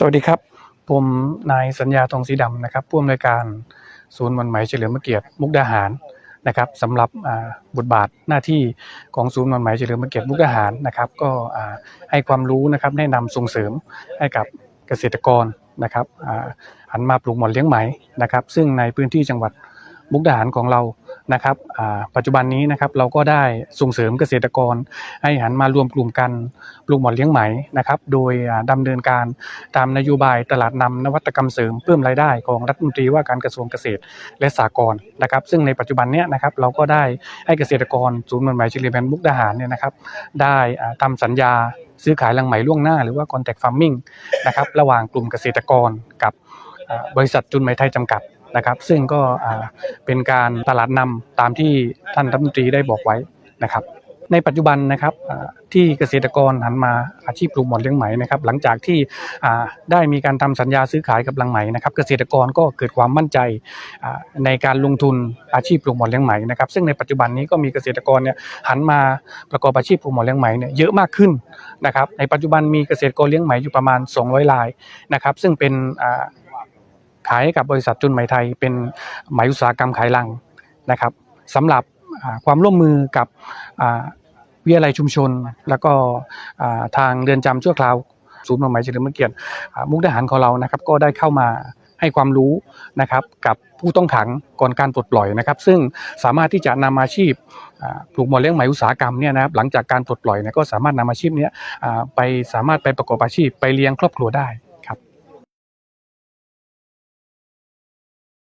สวัสดีครับ ผมนายสัญญาทองสีดำนะครับผู้อำนวยการศูนย์วันไหมเฉลิมพระเกียรติมุกดาหารนะครับสำหรับบทบาทหน้าที่ของศูนย์วันไหมเฉลิมพระเกียรติมุกดาหารนะครับ ก็ให้ความรู้นะครับแนะนำส่งเสริมให้กับเกษตรกรนะครับอ่าหันมาปลูกหม่อนเลี้ยงไหมนะครับ ซึ่งในพื้นที่จังหวัดมุกดาหารของเรา นะครับปัจจุบันนี้นะครับเราก็ได้ส่งเสริมเกษตรกร ให้หันมารวมกลุ่มกันปลูกหมอนเลี้ยงไหมนะครับโดยอ่าดำเนินการตามนโยบายตลาดนำนวัตกรรมเสริมเพิ่มรายได้ของรัฐมนตรีว่าการกระทรวงเกษตรและสหกรณ์นะครับ ซึ่งในปัจจุบันเนี้ยนะครับเราก็ได้ให้เกษตรกรศูนย์หมันไหมชิลีแพนมุกดาหารเนี่ยนะครับได้อ่าทำสัญญาซื้อขายรังไหมล่วงหน้าหรือว่า contact farming นะครับระหว่างกลุ่มเกษตรกรกับบริษัทจุนไหมไทยจำกัด นะครับ ซึ่งก็เป็นการตลาดนำตามที่ท่านรัฐมนตรีได้บอกไว้นะครับ ในปัจจุบันนะครับที่เกษตรกรหันมาอาชีพปลูกหม่อนเลี้ยงไหมนะครับ หลังจากที่ได้มีการทำสัญญาซื้อขายกับรังไหมนะครับ เกษตรกรก็เกิดความมั่นใจในการลงทุนอาชีพปลูกหม่อนเลี้ยงไหมนะครับ ซึ่งในปัจจุบันนี้ก็มีเกษตรกรเนี่ยหันมาประกอบอาชีพปลูกหม่อนเลี้ยงไหมเนี่ยเยอะมากขึ้นนะครับ ในปัจจุบันมีเกษตรกรเลี้ยงไหมอยู่ประมาณ 200รายนะครับ ซึ่งเป็น ขายให้กับบริษัทจุนไหมไทย เป็นไหมอุตสาหกรรมขายลังนะครับสำหรับความร่วมมือกับวิทยาลัยชุมชน แล้วก็ทางเรือนจำชั่วคราวศูนย์หมายเฉลิมพระเกียรติมุกดาหารของเรานะครับก็ได้เข้ามาให้ความรู้นะครับกับผู้ต้องขังก่อนการปลดปล่อยนะครับ ซึ่งสามารถที่จะนำอาชีพปลูกหมอนเลี้ยงไหมอุตสาหกรรมเนี่ยนะครับหลังจากการปลดปล่อยเนี่ยก็สามารถนำอาชีพนี้ไปสามารถไปประกอบอาชีพไปเลี้ยงครอบครัวได้